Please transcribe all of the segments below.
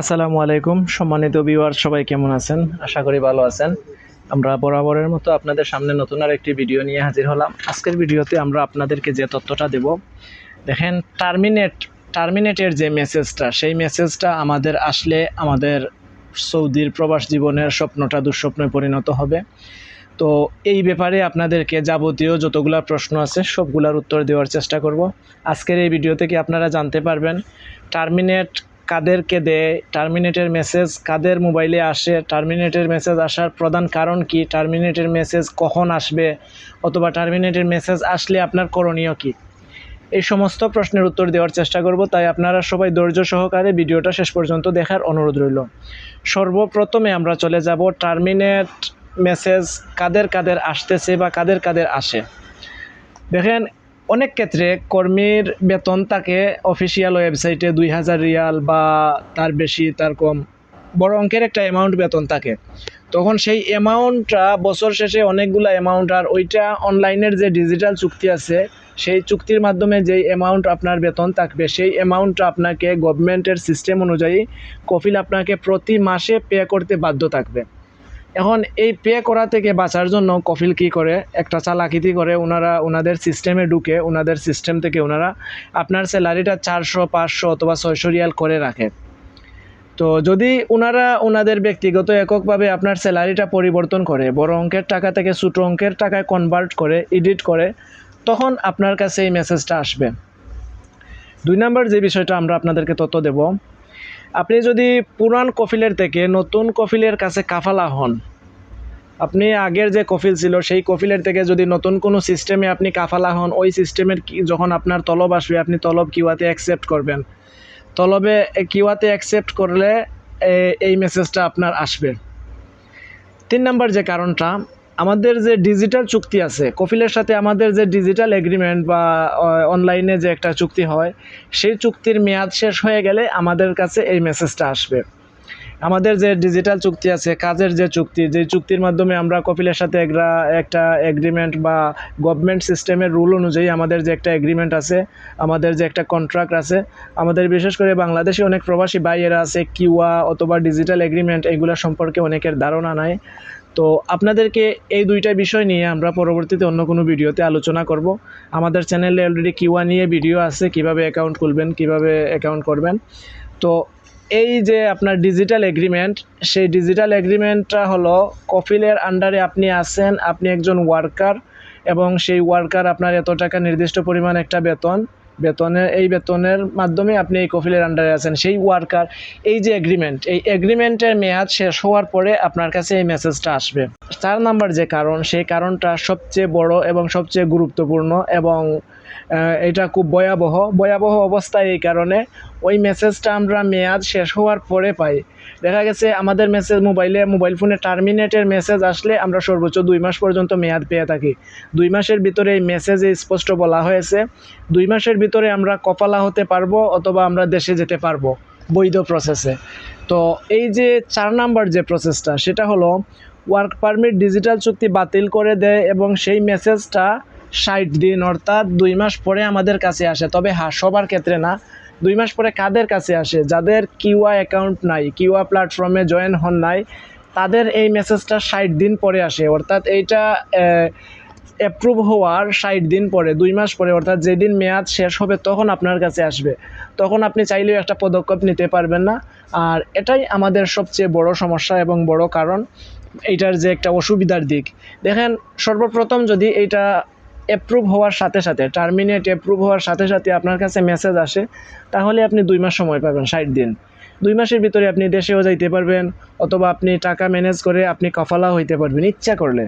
আসসালামু আলাইকুম। সম্মানিত ভিউয়ার সবাই কেমন আছেন? আশা করি ভালো আছেন। আমরা বরাবরের মতো আপনাদের সামনে নতুন আর একটি ভিডিও নিয়ে হাজির হলাম। আজকের ভিডিওতে আমরা আপনাদেরকে যে তথ্যটা দেব, দেখেন টার্মিনেট টার্মিনেটের যে মেসেজটা সেই মেসেজটা আমাদের আসলে আমাদের সৌদির প্রবাস জীবনের স্বপ্নটা, দুঃস্বপ্নে পরিণত হবে। তো এই ব্যাপারে আপনাদেরকে যাবতীয় যতগুলা প্রশ্ন আছে, সবগুলার উত্তর দেওয়ার চেষ্টা করব। আজকের এই ভিডিও থেকে আপনারা জানতে পারবেন টার্মিনেট কাদেরকে দেয় টার্মিনেটের মেসেজ কাদের মোবাইলে আসে টার্মিনেটের মেসেজ আসার প্রধান কারণ কি টার্মিনেটের মেসেজ কখন আসবে, অথবা টার্মিনেটের মেসেজ আসলে আপনার করণীয় কি? এই সমস্ত প্রশ্নের উত্তর দেওয়ার চেষ্টা করব, তাই আপনারা সবাই ধৈর্য সহকারে ভিডিওটা শেষ পর্যন্ত দেখার অনুরোধ রইল। সর্বপ্রথমে আমরা চলে যাব টার্মিনেট মেসেজ কাদের কাদের আসতেছে বা কাদের কাদের আসে। দেখেন অনেক ক্ষেত্রে কর্মীর বেতন থাকে অফিসিয়াল ওয়েবসাইটে দুই হাজার রিয়াল বা তার বেশি, তার কম, বড় অঙ্কের একটা অ্যামাউন্ট বেতন থাকে তখন সেই অ্যামাউন্টটা বছর শেষে অনেকগুলো অ্যামাউন্ট আর ওইটা অনলাইনের যে ডিজিটাল চুক্তি আছে, সেই চুক্তির মাধ্যমে যেই অ্যামাউন্ট আপনার বেতন থাকবে, সেই অ্যামাউন্টটা আপনাকে গভর্নমেন্টের সিস্টেম অনুযায়ী কফিল আপনাকে প্রতি মাসে পে করতে বাধ্য থাকবে। এখন এই পে করা থেকে বাঁচার জন্য কফিল কী করে? একটা চালাকিতি করে ওনারা ওনাদের সিস্টেমে ঢুকে ওনাদের সিস্টেম থেকে ওনারা আপনার স্যালারিটা চারশো, পাঁচশো অথবা ছয়শো রিয়াল করে রাখে। তো যদি ওনারা ওনাদের ব্যক্তিগত এককভাবে আপনার স্যালারিটা পরিবর্তন করে, বড় অঙ্কের টাকা থেকে ছোটো অঙ্কের টাকায় কনভার্ট করে এডিট করে, তখন আপনার কাছে এই মেসেজটা আসবে। দুই নাম্বার যে বিষয়টা আমরা আপনাদেরকে তথ্য দেব আপনি যদি পুরান কফিলের থেকে নতুন কফিলের কাছে কাফালা হন, আপনি আগের যে কফিল ছিল, সেই কফিলের থেকে যদি নতুন কোনো সিস্টেমে আপনি কাফালা হন, ওই সিস্টেমের যখন আপনার তলব আসবে, আপনি তলব কিওয়াতে অ্যাকসেপ্ট করবেন। তলবে কিওয়াতে অ্যাকসেপ্ট করলে এই মেসেজটা আপনার আসবে। তিন নাম্বার যে কারণটা আমাদের যে ডিজিটাল চুক্তি আছে কফিলের সাথে আমাদের যে ডিজিটাল এগ্রিমেন্ট বা অনলাইনে যে একটা চুক্তি হয়, সেই চুক্তির মেয়াদ শেষ হয়ে গেলে আমাদের কাছে এই মেসেজটা আসবে। আমাদের যে ডিজিটাল চুক্তি আছে, কাজের যে চুক্তি, যে চুক্তির মাধ্যমে আমরা কপিলের সাথে একটা একটা এগ্রিমেন্ট বা গভর্নমেন্ট সিস্টেমের রুল অনুযায়ী আমাদের যে একটা এগ্রিমেন্ট আছে, আমাদের যে একটা কন্ট্রাক্ট আছে, আমাদের বিশেষ করে বাংলাদেশে অনেক প্রবাসী বাইয়েরা আছে কিউয়া অথবা ডিজিটাল এগ্রিমেন্ট এগুলো সম্পর্কে অনেকের ধারণা নাই। তো আপনাদেরকে এই দুইটা বিষয় নিয়ে আমরা পরবর্তীতে অন্য কোনো ভিডিওতে আলোচনা করব। আমাদের চ্যানেলে অলরেডি কিউয়া নিয়ে ভিডিও আছে, কীভাবে অ্যাকাউন্ট খুলবেন, কীভাবে অ্যাকাউন্ট করবেন। তো এই যে আপনার ডিজিটাল এগ্রিমেন্ট সেই ডিজিটাল এগ্রিমেন্টটা হলো কফিলের আন্ডারে আপনি আছেন, আপনি একজন ওয়ার্কার এবং সেই ওয়ার্কার আপনার এত টাকা নির্দিষ্ট পরিমাণ একটা বেতন। বেতনের, এই বেতনের মাধ্যমে আপনি এই কফিলের আন্ডারে আছেন। সেই ওয়ার্কার এই যে এগ্রিমেন্ট এই এগ্রিমেন্টের মেয়াদ শেষ হওয়ার পরে আপনার কাছে এই মেসেজটা আসবে। চার নাম্বার যে কারণ, সেই কারণটা সবচেয়ে বড় এবং সবচেয়ে গুরুত্বপূর্ণ এবং এটা খুব ভয়াবহ ভয়াবহ অবস্থায় এই কারণে ওই মেসেজটা আমরা মেয়াদ শেষ হওয়ার পরে পাই। দেখা গেছে আমাদের মেসেজ মোবাইলে মোবাইল ফোনে টার্মিনেটের মেসেজ আসলে আমরা সর্বোচ্চ দুই মাস পর্যন্ত মেয়াদ পেয়ে থাকি। দুই মাসের ভিতরে এই মেসেজে স্পষ্ট বলা হয়েছে। দুই মাসের ভিতরে আমরা কপালা হতে পারব অথবা আমরা দেশে যেতে পারব বৈধ প্রসেসে তো এই যে চার নাম্বার যে প্রসেসটা সেটা হলো ওয়ার্ক পারমিট ডিজিটাল চুক্তি বাতিল করে দেয় এবং সেই মেসেজটা ষাট দিন অর্থাৎ দুই মাস পরে আমাদের কাছে আসে। তবে হ্যাঁ সবার ক্ষেত্রে না। দুই মাস পরে কাদের কাছে আসে? যাদের কিউয়া অ্যাকাউন্ট নাই কিউয়া প্ল্যাটফর্মে জয়েন হন নাই, তাদের এই মেসেজটা ষাট দিন পরে আসে। অর্থাৎ এইটা অ্যাপ্রুভ হওয়ার ষাট দিন পরে, দুই মাস পরে, অর্থাৎ যেদিন মেয়াদ শেষ হবে তখন আপনার কাছে আসবে। তখন আপনি চাইলেও একটা পদক্ষেপ নিতে পারবেন না। আর এটাই আমাদের সবচেয়ে বড় সমস্যা এবং বড় কারণ। এইটার যে একটা অসুবিধার দিক। দেখেন, সর্বপ্রথম যদি এইটা অ্যাপ্রুভ হওয়ার সাথে সাথে টার্মিনেট অ্যাপ্রুভ হওয়ার সাথে সাথে আপনার কাছে মেসেজ আসে, তাহলে আপনি দুই মাস সময় পাবেন, ষাট দিন। দুই মাসের ভিতরে আপনি দেশেও যাইতে পারবেন, অথবা আপনি টাকা ম্যানেজ করে আপনি কফালা হইতে পারবেন, ইচ্ছা করলে।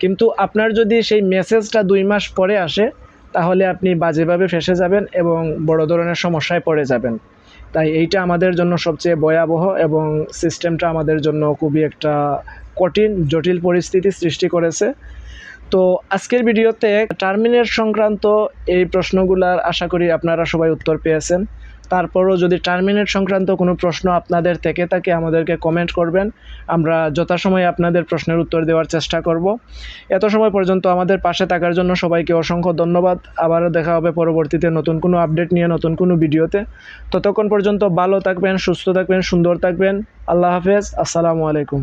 কিন্তু আপনার যদি সেই মেসেজটা দুই মাস পরে আসে, তাহলে আপনি বাজেভাবে ফেসে যাবেন এবং বড় ধরনের সমস্যায় পড়ে যাবেন। তাই এইটা আমাদের জন্য সবচেয়ে ভয়াবহ এবং সিস্টেমটা আমাদের জন্য খুবই একটা কঠিন, জটিল পরিস্থিতি সৃষ্টি করেছে। তো আজকের ভিডিওতে টার্মিনেট সংক্রান্ত এই প্রশ্নগুলার আশা করি আপনারা সবাই উত্তর পেয়েছেন। তারপরও যদি টার্মিনেট সংক্রান্ত কোনো প্রশ্ন আপনাদের থেকে থাকে, আমাদেরকে কমেন্ট করবেন। আমরা যথাসময়ে আপনাদের প্রশ্নের উত্তর দেওয়ার চেষ্টা করব। এত সময় পর্যন্ত আমাদের পাশে থাকার জন্য সবাইকে অসংখ্য ধন্যবাদ। আবারও দেখা হবে পরবর্তীতে নতুন কোনো আপডেট নিয়ে, নতুন কোনো ভিডিওতে। ততক্ষণ পর্যন্ত ভালো থাকবেন, সুস্থ থাকবেন, সুন্দর থাকবেন। আল্লাহ হাফেজ। আসসালামু আলাইকুম।